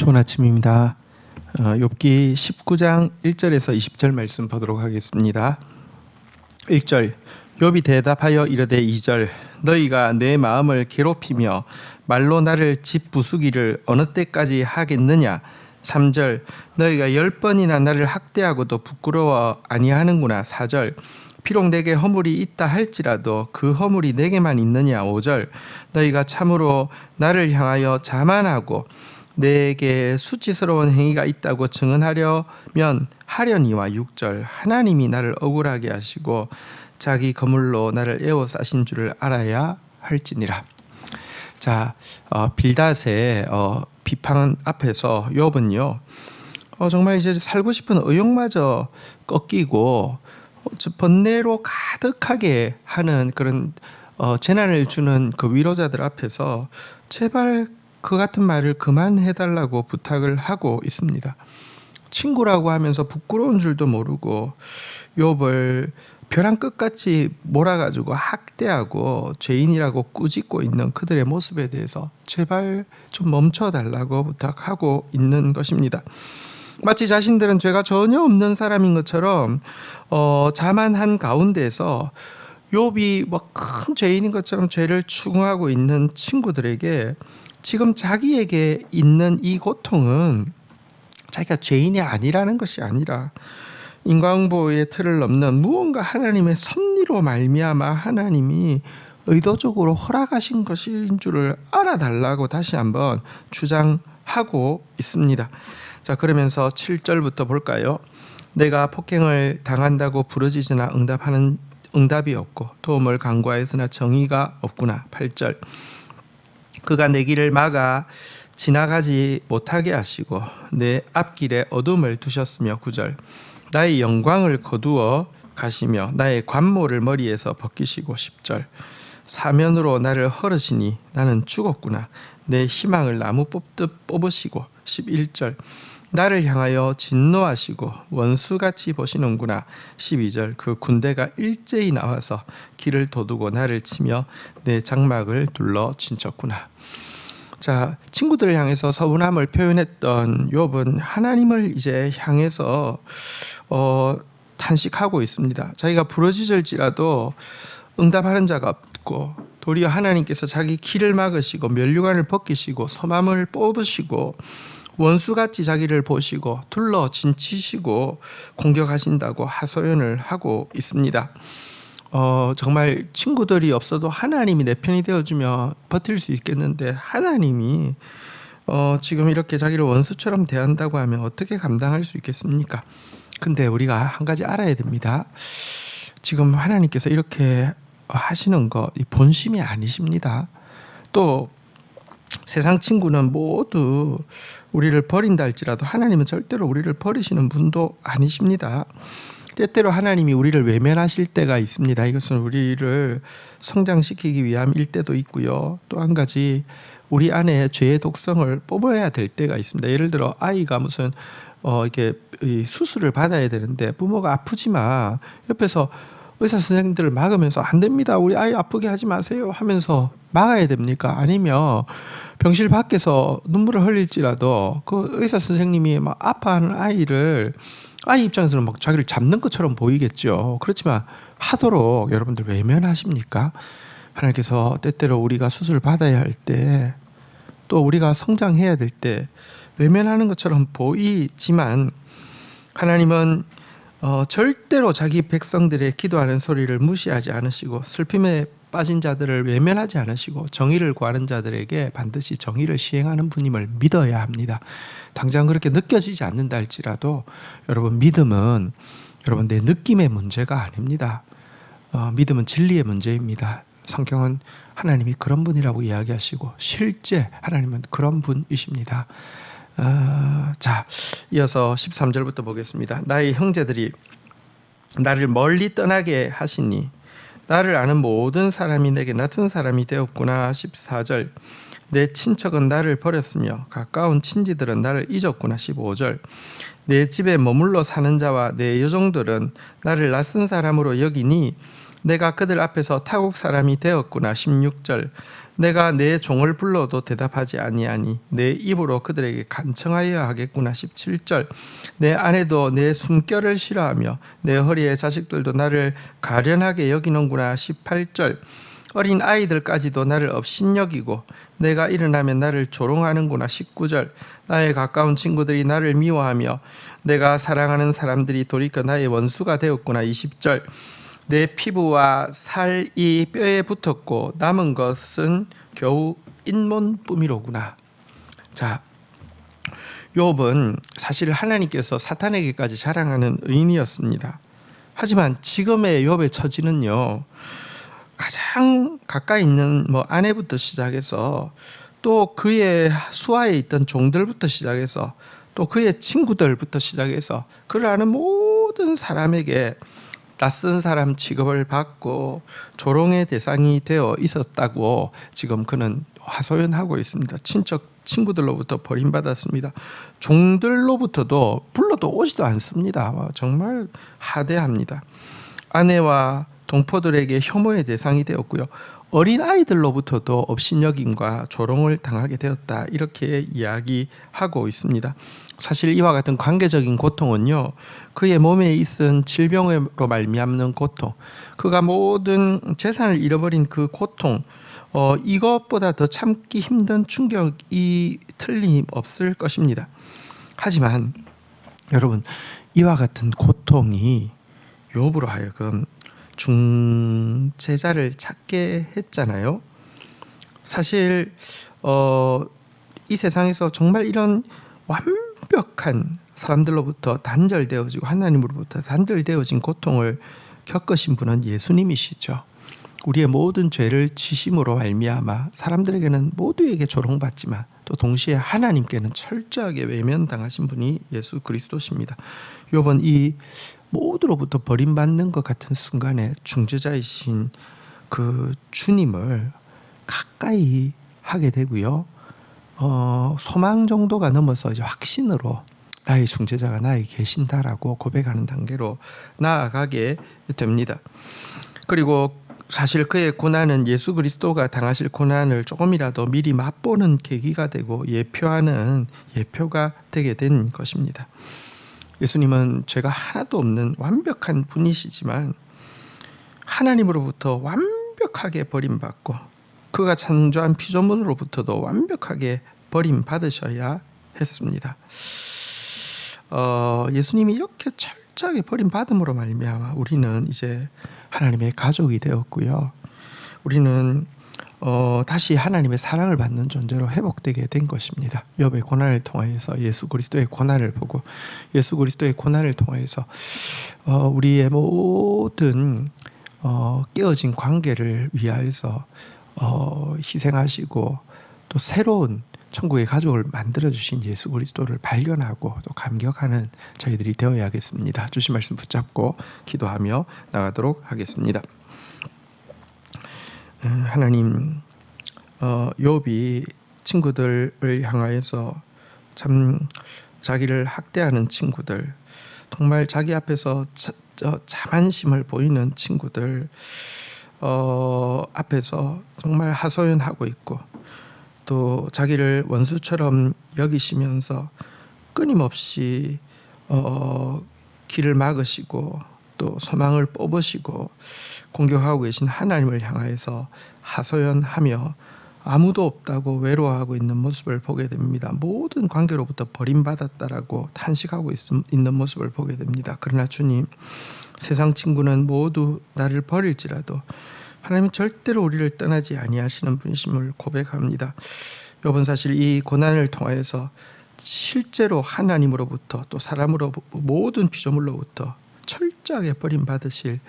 좋은 아침입니다. 어, 욥기 19장 1절에서 20절 말씀 보도록 하겠습니다. 1절 욥이 대답하여 이르되 2절 너희가 내 마음을 괴롭히며 말로 나를 집 부수기를 어느 때까지 하겠느냐 3절 너희가 열 번이나 나를 학대하고도 부끄러워 아니하는구나 4절 비록 내게 허물이 있다 할지라도 그 허물이 내게만 있느냐 5절 너희가 참으로 나를 향하여 자만하고 내게 수치스러운 행위가 있다고 증언하려면 하려니와 6절 하나님이 나를 억울하게 하시고 자기 거물로 나를 에워 싸신 줄을 알아야 할지니라. 자, 어, 빌닷의 어, 비판 앞에서 욥은요. 어, 정말 이제 살고 싶은 의욕마저 꺾이고 어, 저 번뇌로 가득하게 하는 그런 어, 재난을 주는 그 위로자들 앞에서 제발 그 같은 말을 그만해달라고 부탁을 하고 있습니다. 친구라고 하면서 부끄러운 줄도 모르고 욥을 벼랑 끝같이 몰아가지고 학대하고 죄인이라고 꾸짖고 있는 그들의 모습에 대해서 제발 좀 멈춰달라고 부탁하고 있는 것입니다. 마치 자신들은 죄가 전혀 없는 사람인 것처럼 어, 자만한 가운데서 욥이 뭐 큰 죄인인 것처럼 죄를 추궁하고 있는 친구들에게 지금 자기에게 있는 이 고통은 자기가 죄인이 아니라는 것이 아니라 인과응보의 틀을 넘는 무언가 하나님의 섭리로 말미암아 하나님이 의도적으로 허락하신 것인 줄을 알아달라고 다시 한번 주장하고 있습니다. 자 그러면서 7절부터 볼까요? 내가 폭행을 당한다고 부르짖으나 응답하는 응답이 없고 도움을 간구하였으나 정의가 없구나. 8절 그가 내 길을 막아 지나가지 못하게 하시고 내 앞길에 어둠을 두셨으며 9절 나의 영광을 거두어 가시며 나의 관모를 머리에서 벗기시고 10절 사면으로 나를 헐으시니 나는 죽었구나. 내 희망을 나무 뽑듯 뽑으시고 11절 나를 향하여 진노하시고 원수같이 보시는구나 12절 그 군대가 일제히 나와서 길을 도두고 나를 치며 내 장막을 둘러 진쳤구나 자 친구들을 향해서 서운함을 표현했던 욥은 하나님을 이제 향해서 어, 탄식하고 있습니다. 자기가 부러지질지라도 응답하는 자가 없고 도리어 하나님께서 자기 길을 막으시고 면류관을 벗기시고 소맘을 뽑으시고 원수같이 자기를 보시고 둘러 진치시고 공격하신다고 하소연을 하고 있습니다. 어, 정말 친구들이 없어도 하나님이 내 편이 되어주며 버틸 수 있겠는데 하나님이 어, 지금 이렇게 자기를 원수처럼 대한다고 하면 어떻게 감당할 수 있겠습니까? 근데 우리가 한 가지 알아야 됩니다. 지금 하나님께서 이렇게 하시는 거 본심이 아니십니다. 또 세상 친구는 모두 우리를 버린다 할지라도 하나님은 절대로 우리를 버리시는 분도 아니십니다. 때때로 하나님이 우리를 외면하실 때가 있습니다. 이것은 우리를 성장시키기 위함일 때도 있고요. 또 한 가지 우리 안에 죄의 독성을 뽑아야 될 때가 있습니다. 예를 들어 아이가 무슨 어 이렇게 수술을 받아야 되는데 부모가 아프지만 옆에서 의사 선생님들을 막으면서 안 됩니다. 우리 아이 아프게 하지 마세요 하면서 막아야 됩니까? 아니면 병실 밖에서 눈물을 흘릴지라도 그 의사 선생님이 막 아파하는 아이를 아이 입장에서는 막 자기를 잡는 것처럼 보이겠죠. 그렇지만 하도록 여러분들 외면하십니까? 하나님께서 때때로 우리가 수술을 받아야 할 때 또 우리가 성장해야 될 때 외면하는 것처럼 보이지만 하나님은 어, 절대로 자기 백성들의 기도하는 소리를 무시하지 않으시고 슬픔에 빠진 자들을 외면하지 않으시고 정의를 구하는 자들에게 반드시 정의를 시행하는 분임을 믿어야 합니다. 당장 그렇게 느껴지지 않는다 할지라도 여러분 믿음은 여러분 내 느낌의 문제가 아닙니다. 어, 믿음은 진리의 문제입니다. 성경은 하나님이 그런 분이라고 이야기하시고 실제 하나님은 그런 분이십니다. 어, 자, 이어서 13절부터 보겠습니다. 나의 형제들이 나를 멀리 떠나게 하시니 나를 아는 모든 사람이 내게 같은 사람이 되었구나. 14절 내 친척은 나를 버렸으며 가까운 친지들은 나를 잊었구나. 15절 내 집에 머물러 사는 자와 내 여종들은 나를 낯선 사람으로 여기니 내가 그들 앞에서 타국 사람이 되었구나 16절 내가 내 종을 불러도 대답하지 아니하니 내 입으로 그들에게 간청하여야 하겠구나. 17절. 내 아내도 내 숨결을 싫어하며 내 허리의 자식들도 나를 가련하게 여기는구나. 18절. 어린 아이들까지도 나를 업신여기고 내가 일어나면 나를 조롱하는구나. 19절. 나의 가까운 친구들이 나를 미워하며 내가 사랑하는 사람들이 돌이켜 나의 원수가 되었구나. 20절 내 피부와 살이 뼈에 붙었고 남은 것은 겨우 잇몸뿐이로구나. 자 욥은 사실 하나님께서 사탄에게까지 자랑하는 의인이었습니다. 하지만 지금의 욥의 처지는요 가장 가까이 있는 뭐 아내부터 시작해서 또 그의 수하에 있던 종들부터 시작해서 또 그의 친구들부터 시작해서 그를 아는 모든 사람에게 낯선 사람 취급을 받고 조롱의 대상이 되어 있었다고 지금 그는 하소연하고 있습니다. 친척 친구들로부터 버림받았습니다. 종들로부터도 불러도 오지도 않습니다. 정말 하대합니다. 아내와 동포들에게 혐오의 대상이 되었고요. 어린 아이들로부터도 업신여김과 조롱을 당하게 되었다. 이렇게 이야기하고 있습니다. 사실 이와 같은 관계적인 고통은요. 그의 몸에 있은 질병으로 말미암는 고통, 그가 모든 재산을 잃어버린 그 고통, 어, 이것보다 더 참기 힘든 충격이 틀림없을 것입니다. 하지만 여러분 이와 같은 고통이 욥으로 하여금 중재자를 찾게 했잖아요. 사실 어, 이 세상에서 정말 이런 완벽한 사람들로부터 단절되어지고 하나님으로부터 단절되어진 고통을 겪으신 분은 예수님이시죠. 우리의 모든 죄를 지심으로 말미암아 사람들에게는 모두에게 조롱받지만 또 동시에 하나님께는 철저하게 외면당하신 분이 예수 그리스도십니다. 요번 이 모두로부터 버림받는 것 같은 순간에 중재자이신 그 주님을 가까이 하게 되고요. 어, 소망 정도가 넘어서 이제 확신으로 나의 중재자가 나에 계신다라고 고백하는 단계로 나아가게 됩니다. 그리고 사실 그의 고난은 예수 그리스도가 당하실 고난을 조금이라도 미리 맛보는 계기가 되고 예표하는 예표가 되게 된 것입니다. 예수님은 죄가 하나도 없는 완벽한 분이시지만 하나님으로부터 완벽하게 버림받고 그가 창조한 피조물로부터도 완벽하게 버림받으셔야 했습니다. 어, 예수님이 이렇게 철저하게 버림받음으로 말미암아 우리는 이제 하나님의 가족이 되었고요. 우리는 어, 다시 하나님의 사랑을 받는 존재로 회복되게 된 것입니다. 욥의 고난을 통하여서 예수 그리스도의 고난을 보고 예수 그리스도의 고난을 통하여서 어, 우리의 모든 어, 깨어진 관계를 위하여서 어, 희생하시고 또 새로운 천국의 가족을 만들어 주신 예수 그리스도를 발견하고 또 감격하는 저희들이 되어야겠습니다. 주신 말씀 붙잡고 기도하며 나가도록 하겠습니다. 음, 하나님 어, 욥이 친구들을 향하여서 참 자기를 학대하는 친구들 정말 자기 앞에서 자, 자만심을 보이는 친구들 어, 앞에서 정말 하소연하고 있고 또 자기를 원수처럼 여기시면서 끊임없이 어, 길을 막으시고 또 소망을 뽑으시고 공격하고 계신 하나님을 향하여서 하소연하며 아무도 없다고 외로워하고 있는 모습을 보게 됩니다. 모든 관계로부터 버림받았다라고 탄식하고 있는 모습을 보게 됩니다. 그러나 주님, 세상 친구는 모두 나를 버릴지라도 하나님은 절대로 우리를 떠나지 아니하시는 분이심을 고백합니다. 이번 사실 이 고난을 통하여서 실제로 하나님으로부터 또 사람으로 모든 피조물로부터 철저하게 버림받으실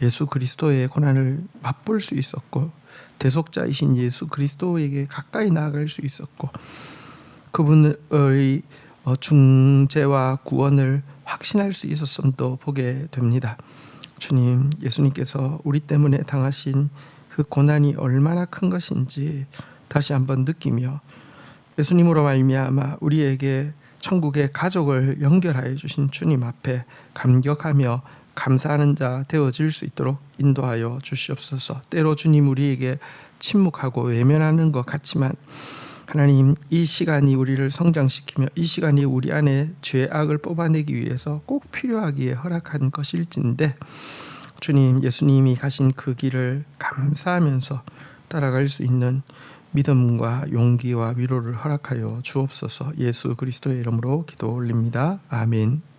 예수 그리스도의 고난을 맛볼 수 있었고 대속자이신 예수 그리스도에게 가까이 나아갈 수 있었고 그분의 어, 중재와 구원을 확신할 수 있었음도 보게 됩니다. 주님, 예수님께서 우리 때문에 당하신 그 고난이 얼마나 큰 것인지 다시 한번 느끼며 예수님으로 말미암아 우리에게 천국의 가족을 연결하여 주신 주님 앞에 감격하며 감사하는 자 되어질 수 있도록 인도하여 주시옵소서. 때로 주님 우리에게 침묵하고 외면하는 것 같지만 하나님 이 시간이 우리를 성장시키며 이 시간이 우리 안에 죄 악을 뽑아내기 위해서 꼭 필요하기에 허락한 것일진데 주님 예수님이 가신 그 길을 감사하면서 따라갈 수 있는 믿음과 용기와 위로를 허락하여 주옵소서 예수 그리스도의 이름으로 기도 올립니다. 아멘.